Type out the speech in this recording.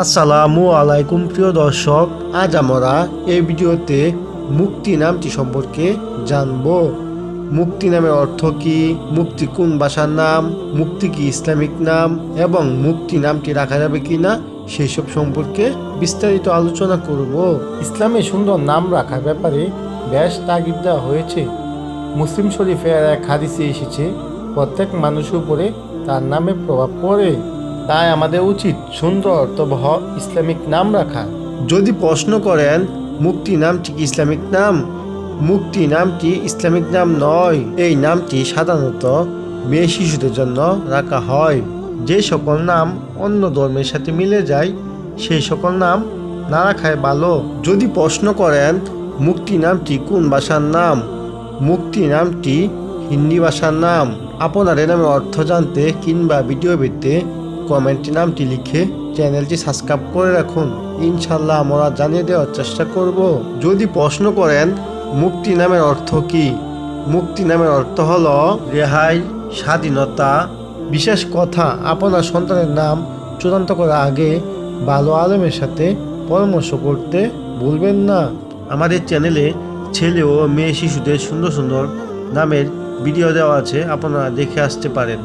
আসসালামু আলাইকুম, প্রিয় দর্শক। আজ আমরা এই ভিডিওতে মুক্তি নামটি সম্পর্কে জানব। মুক্তি নামের অর্থ কি? মুক্তি কোন ভাষার নাম? মুক্তি কি ইসলামিক নাম? এবং মুক্তি নামটি রাখা যাবে কি না সেই সব সম্পর্কে বিস্তারিত আলোচনা করব। ইসলামে সুন্দর নাম রাখার ব্যাপারে বেশ তাগিদ দেওয়া হয়েছে। মুসলিম শরীফের এক হাদিসে এসেছে, প্রত্যেক মানুষের উপরে তার নামে প্রভাব পড়ে। তাই আমাদের উচিত সুন্দর অর্থবহ ইসলামিক নাম রাখা। যদি প্রশ্ন করেন, মুক্তি নামটি কি ইসলামিক নাম? মুক্তি নামটি ইসলামিক নাম নয়। এই নামটি সাধারণত মেয়ে শিশুদের জন্য রাখা হয়। যে সকল নাম অন্য ধর্মের সাথে মিলে যায়, সেই সকল নাম না রাখায় ভালো। যদি প্রশ্ন করেন, মুক্তি নামটি কোন ভাষার নাম? মুক্তি নামটি হিন্দি ভাষার নাম। আপনার নামের অর্থ জানতে কিংবা ভিডিও পেতে কমেন্টে নামটি লিখে চ্যানেলটি সাবস্ক্রাইব করে রাখুন। ইনশাল্লাহ আমরা জানিয়ে দেওয়ার চেষ্টা করব। যদি প্রশ্ন করেন, মুক্তি নামের অর্থ কি? মুক্তি নামের অর্থ হলো রেহাই, স্বাধীনতা। বিশেষ কথা, আপনার সন্তানের নাম চূড়ান্ত করার আগে ভালো আলমের সাথে পরামর্শ করতে ভুলবেন না। আমাদের চ্যানেলে ছেলে ও মেয়ে শিশুদের সুন্দর সুন্দর নামের ভিডিও দেওয়া আছে, আপনারা দেখে আসতে পারেন।